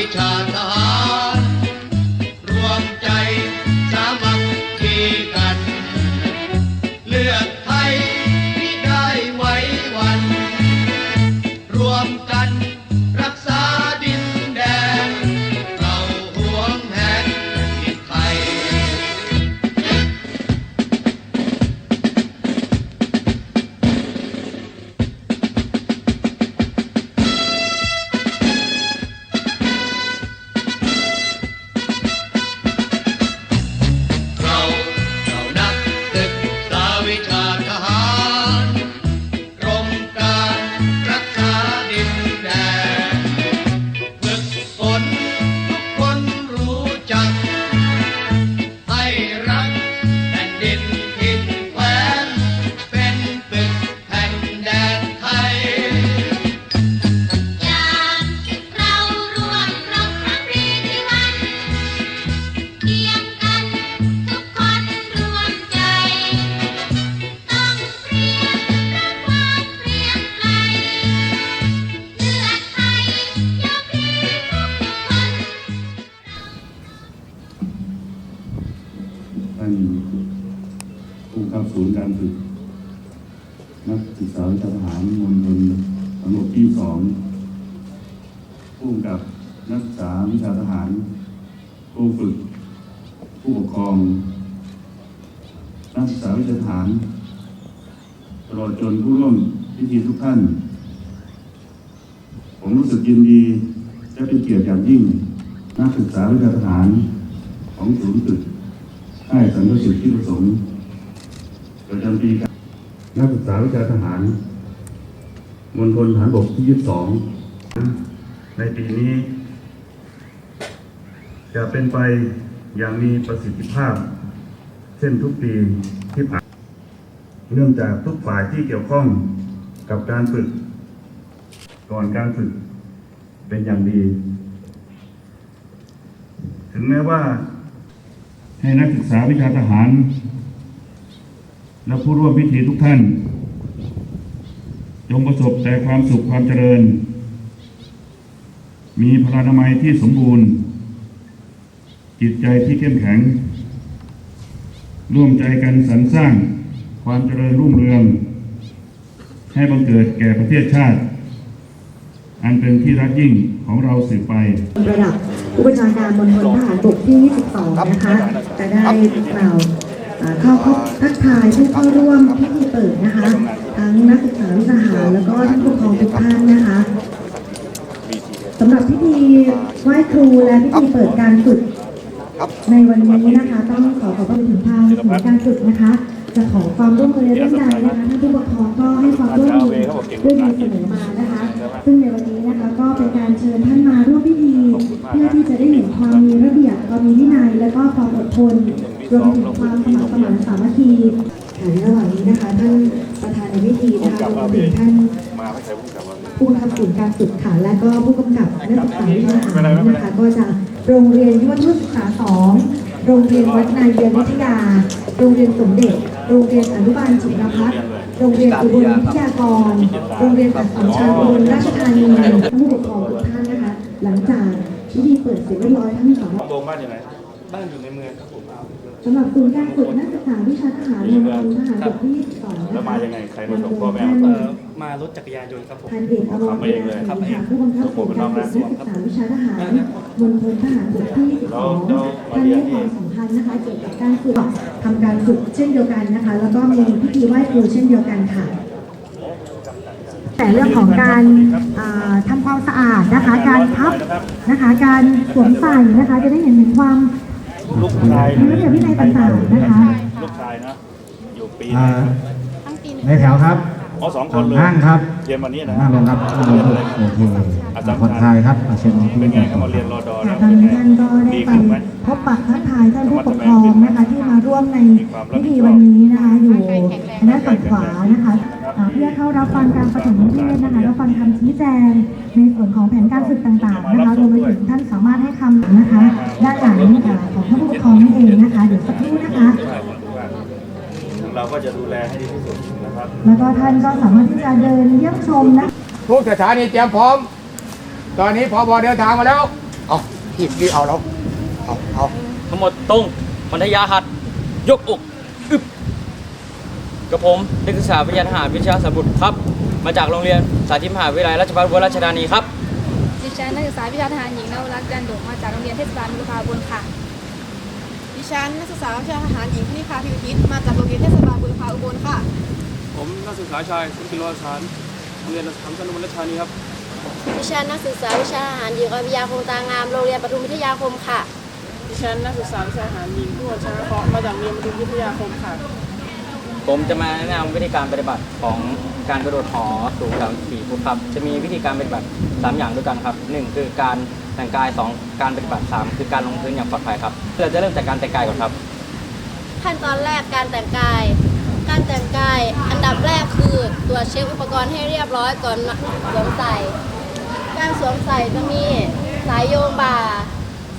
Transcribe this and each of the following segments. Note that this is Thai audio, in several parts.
vichata นักศึกษาวิชาทหารมณฑลทั้งหมดที่สองผู้กำกับนักศึกษาวิชาทหารผู้ฝึก ผู้ปกครอง นักศึกษาวิชาทหารตลอดจนผู้ร่วมพิธีทุกท่าน ผมรู้สึกยินดีและเป็นเกียรติอย่างยิ่ง นักศึกษาวิชาทหารของศูนย์ฝึกค่ายสันติสุขที่ประสงค์ประจำปีการ นักศึกษาวิชาทหารมณฑลฐานบกที่ยี่สิบสองในปีนี้ จะเป็นไปอย่างมีประสิทธิภาพ เช่นทุกปีที่ผ่านเนื่องจากทุกฝ่ายที่เกี่ยวข้องกับการฝึก ก่อนการฝึกเป็นอย่างดี ถึงแม้ว่าให้นักศึกษาวิชาทหาร และผู้ร่วมพิธีทุกท่าน จงประสบแต่ความสุขความเจริญ มีพลานามัยที่สมบูรณ์ จิตใจที่เข้มแข็ง ร่วมใจกันสรรสร้างความเจริญรุ่งเรือง ให้บังเกิดแก่ประเทศชาติ อันเป็นที่รักยิ่งของเราสืบไประดับผู้บัญชาการมณฑลทหารบกที่ 22 นะคะ จะได้กล่าว เข้าพบทักทายผู้เข้าร่วมพิธีเปิดนะคะ ทั้งนักศึกษาวิชาหารแล้วก็ท่านผู้ปกครองทุกท่านนะคะสำหรับพิธีไหว้ครูและพิธีเปิดการฝึกในวันนี้นะคะ ต้องขอขอบพระคุณถึงทางศูนย์การฝึกนะคะ จะขอความร่วมมือในเรื่องใดนะคะท่านผู้ปกครองก็ให้ความร่วมมือด้วยดีเสมอมานะคะ ซึ่งในวันนี้นะคะก็เป็นการเชิญท่านมาร่วมพิธี เพื่อที่จะได้เห็นความมีระเบียบความมีวินัยและก็ความอดทน รวมถึงความสมัครสมานสามัคคีในระหว่างนี้นะคะท่านประธานในพิธีนะคะรวมถึงท่านผู้กำกับศูนย์การฝึกค่ะและก็ผู้กำกับนักศึกษาวิชาทหารนะคะก็จะโรงเรียนยุวทูตศึกษาสองโรงเรียนวัดนายเวียนวิทยา โรงเรียนสมเด็จ โรงเรียนอนุบาลจิรพัฒน์โรงเรียนอุบลวิทยากร โรงเรียนอัสสัมชัญอุบลราชธานีผู้ปกครองทุกท่านนะคะ หลังจากพิธีเปิดเสร็จเรียบร้อยทั้งสองบ้านอยู่ไหนบ้านอยู่ในเมืองครับผม สำหรับศูนย์การฝึกนักศึกษาวิชาทหารมณฑลทหารบกที่22นะคะแล้วมายังไงใครมาส่งพ่อแม่ท่านเอ่อมารถจักรยานยนต์ครับผมพันเอกอมรเวลาศรีค่ะผู้บังคับหมู่การฝึกนักศึกษาวิชาทหารมณฑลทหารบกที่12ท่านให้ความสำคัญนะคะเกี่ยวกับการฝึกทำการฝึกเช่นเดียวกันนะคะ แล้วก็มีพิธีไหว้ครูเช่นเดียวกันค่ะแต่เรื่องของการอ่าทำความสะอาดนะคะ การพับนะคะ การสวมใส่นะคะ จะได้เห็นถึงความ ลูกชายมีระเบียบวินัยต่างๆนะคะลูกชายนะอยู่ปีอ่าในแถวครับอ๋อสองคนเลยนั่งครับเรียนวันนี้นะนั่งลงครับนั่งลงครับโอเคผ่อนคลายครับอาเชิญที่เป็นไงนี่ก็มาเรียนรอดอค่ะนะตอนเป็นนี้ไงท่านก็ได้ดีไปขึ้นไหมพบปะทักทายท่านผู้ปกครองนะคะที่มาร่วมในพิธีวันนี้นะคะอยู่ทางด้านฝั่งขวานะคะอ่าเพื่อเข้ารับฟังการปฐมนิเทศนะคะรับฟังคำชี้แจงในส่วนของแผนการฝึกต่างๆนะคะรวมไปถึงท่านสามารถให้คำนะคะด้านหลัง เองนะคะเดี๋ยวสักครู่นะคะ เราก็จะดูแลให้ดีที่สุดนะครับ แล้วก็ท่านก็สามารถที่จะเดินเยี่ยมชมนะคะทุกสถานีเตรียมพร้อม ตอนนี้พอบอเดินทางมาแล้ว เอาหีบรีบเอาแล้ว เอาเอาทั้งหมดตรงพันธยาหัด ยกอกอึบกับผมนักศึกษาวิทยาทหารวิชาสบุตรครับ มาจากโรงเรียนสาธิตมหาวิทยาลัยราชภัฏอุบลราชธานีครับดิฉันนักศึกษาวิชาทหารหญิงนวรักษ์จันดุมาจากโรงเรียนเทศบาลบุรพาบุญค่ะดิ ฉันนักศึกษาวิชาทหารหญิงพินิคาพิวทิศมาจากโรงเรียนเทศบาลบุรพาอุบลค่ะ ผมนักศึกษาชายคุณกิโลสารโรงเรียนสามชั้นอุบลราชธานีครับ ดิฉันนักศึกษาวิชาอาหารหญิงอภิยาคงตางามโรงเรียนปทุมวิทยาคมค่ะ ดิฉันนักศึกษาวิชาอาหารหญิงผู้บัญชาการเคราะห์มาจากโรงเรียนปทุมวิทยาคมค่ะ ผมจะมาแนะนำวิธีการปฏิบัติของการกระโดดหอสูงจากสี่ฟุตครับ จะมีวิธีการปฏิบัติ 3 อย่างด้วยกันครับ 1 คือการ แต่งกาย 2 การปฏิบัติ 3 คือการลงพื้นอย่างปลอดภัยครับเราจะเริ่มจากการแต่งกายก่อนครับ ขั้นตอนแรกการแต่งกาย การแต่งกาย อันดับแรกคือตรวจเช็คอุปกรณ์ให้เรียบร้อยก่อนสวมใส่ การสวมใส่จะมีสายโยงบ่า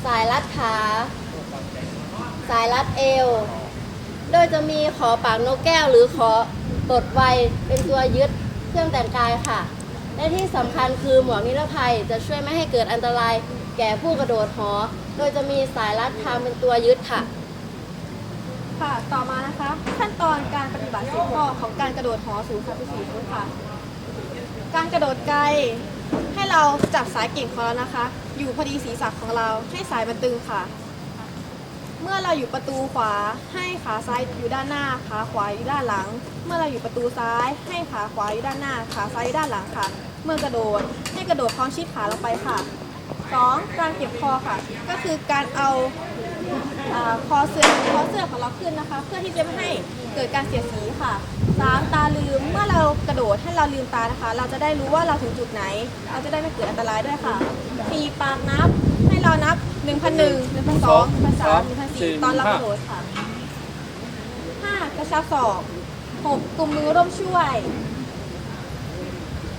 สายรัดขา สายรัดเอว โดยจะมีขอปากนกแก้วหรือขอตดไวเป็นตัวยึดเครื่องแต่งกายค่ะ และที่สำคัญคือหมวกนิรภัยจะช่วยไม่ให้เกิดอันตรายแก่ผู้กระโดดหอ โดยจะมีสายรัดทางเป็นตัวยึดค่ะ ค่ะ ต่อมานะคะ ขั้นตอนการปฏิบัติสิบข้อของการกระโดดหอสูง34ฟุตค่ะ การกระโดดไกล ให้เราจับสายเก่งของเรานะคะ อยู่พอดีศีรษะของเราให้สายมันตึงค่ะ เมื่อเราอยู่ประตูขวาให้ขาซ้ายอยู่ด้านหน้าขาขวาอยู่ด้านหลังเมื่อเราอยู่ประตูซ้าย ให้ขาขวาอยู่ด้านหน้า ขาซ้ายอยู่ด้านหลังค่ะ เมื่อกระโดด ให้กระโดดพร้อมชิดขาลงไปค่ะ 2. การเก็บคอค่ะ ก็คือการเอาอาคอเสื้อคอเสื้อของเราขึ้นนะคะ เพื่อที่จะไม่ให้เกิดการเสียดสีค่ะ 3. ตาลืมเมื่อเรากระโดดให้เราลืมตานะคะ เราจะได้รู้ว่าเราถึงจุดไหน เราจะได้ไม่เกิดอันตรายด้วยค่ะ 4. ปากนับให้เรานับ 1 0 0 1 1 0 0 1 2 1 3 1 4ตอนเรากระโดดค่ะ 5. กระชับศอก 6. กลุ่มมือร่วมช่วย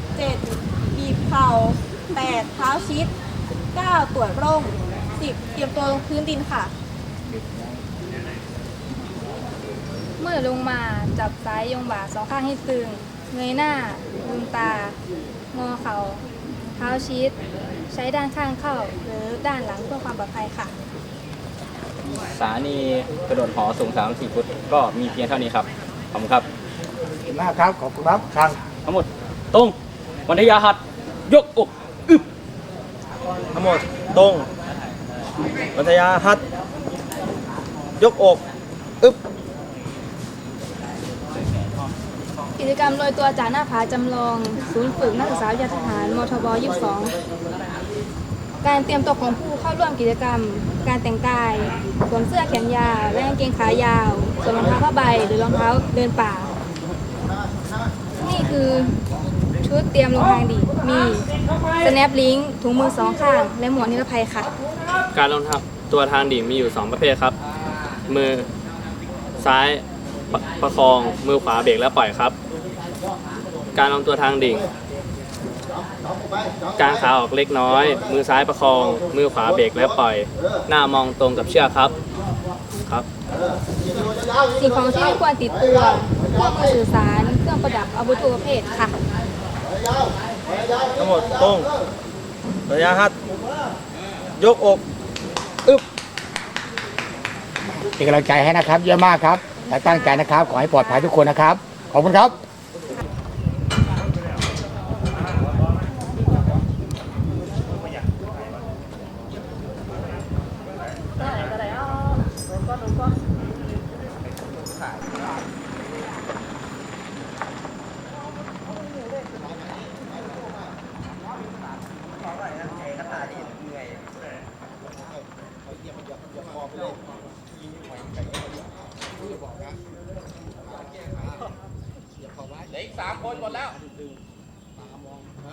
7. บีบเข่า 8. เท้าชิด 9. ตรวจร่ม 10. เตรียมตัวลงพื้นดินค่ะ เมื่อลงมาจับซ้ายยงบ่าสองข้างให้ตึง เงยหน้าลืมตา งอเขา่าเท้าชิด ใช้ด้านข้างเข้า หรือด้านหลังเพื่อความปลอดภัยค่ะ สถานีกระโดดหอสูง34ฟุต ก็มีเพียงเท่านี้ครับ ขอบคุณครับขอบคุณมากครับขอบคุณครับทางทั้งหมดตรงวันทยาหัดยกอกอึบทั้งหมดตรงวัทยาฮัตยกอกอึ๊บกิจกรรมโรยตัวจากหน้าผาจำลอง ศูนย์ฝึกนักศึกษาวิทยาทหารมทบ 22 การเตรียมตัวของผู้เข้าร่วมกิจกรรม การแต่งกายสวมเสื้อแขนยาวและกางเกงขายาวสวมรองเท้าผ้าใบหรือรองเท้าเดินป่า นี่คือชุดเตรียมลงทางดี มี snap link ถุงมือสองข้าง และหมวกนิรภัยค่ะ การลงทับตัวทางดิ่งมีอยู่ 2 ประเภทครับ มือซ้ายประประคองมือขวาเบรกและปล่อยครับ การลงตัวทางดิ่ง กางขาออกเล็กน้อย มือซ้ายประคอง มือขวาเบรกและปล่อย หน้ามองตรงกับเชือกครับ ครับ สิ่งของที่ไม่ควรติดตัวเครื่องมือสื่อสาร เครื่องประดับอาวุธทุกประเภทค่ะ ทั้งหมดตรงวัทยาฮัตยกอกอึ๊บเป็นกำลังใจให้นะครับ เยี่ยมมากครับและตั้งใจนะครับ ขอให้ปลอดภัยทุกคนนะครับ ขอบคุณครับ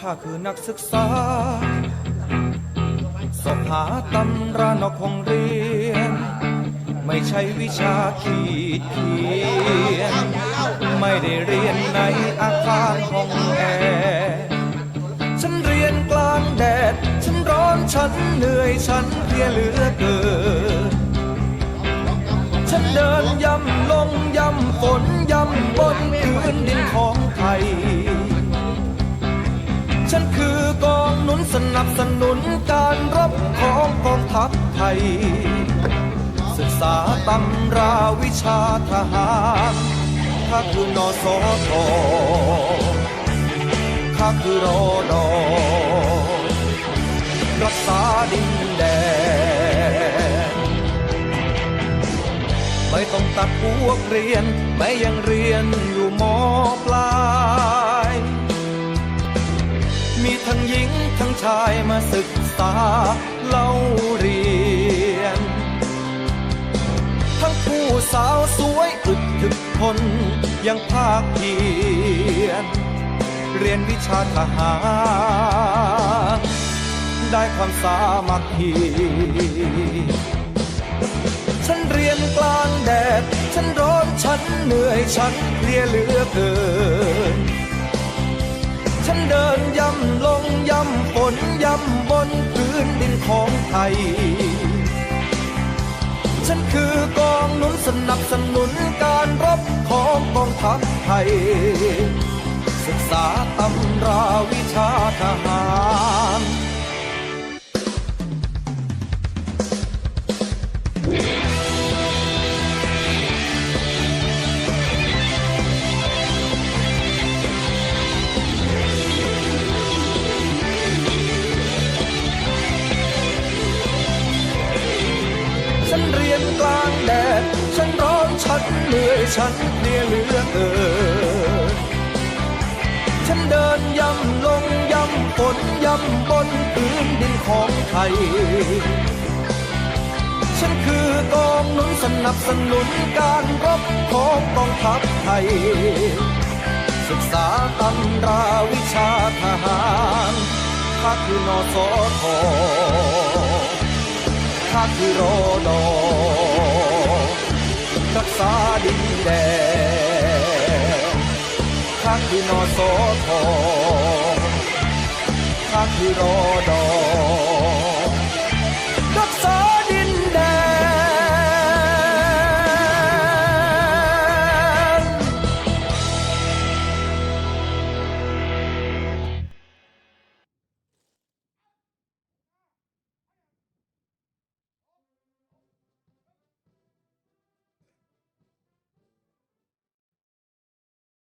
ข้าคือนักศึกษาสอบหาตำรานอกห้องเรียน ไม่ใช่วิชาขีดเขียน ไม่ได้เรียนในอาคารห้องแอ แดด ฉันร้อนฉันเหนื่อยฉันเพลียเหลือเกิน ฉันเดินย่ำลงย่ำฝนย่ำบนพื้นดินของไทย ฉันคือกองหนุนสนับสนุนการรบของกองทัพไทย ศึกษาตำราวิชาทหารข้าคือนอสอทอข้าคือรอดอ ษาดินแดน ไม่ต้องตัดพวกเรียนไม่ยังเรียนอยู่มอปลาย มีทั้งหญิงทั้งชายมาศึกษาเล่าเรียน ทั้งผู้สาวสวยอึดถึกทนยังภาคเพียรเรียนวิชาทหาร ได้ความสามัคคีฉันเรียนกลางแดด ฉันร้อนฉันเหนื่อยฉันเพลียเหลือเกิน ฉันเดินย่ำลงย่ำฝนย่ำบนพื้นดินของไทย ฉันคือกองหนุนสนับสนุนการรบของกองทัพไทย ศึกษาตำราวิชาทหาร พื้นดินของไทย ฉันคือกองหนุนสนับสนุนการรบของกองทัพไทย ศึกษาตำราวิชาทหารข้าคือนอสอทอข้าคือรอดอรักษาดินแดนข้าคือนอสอทอ ข้าคือรอดอ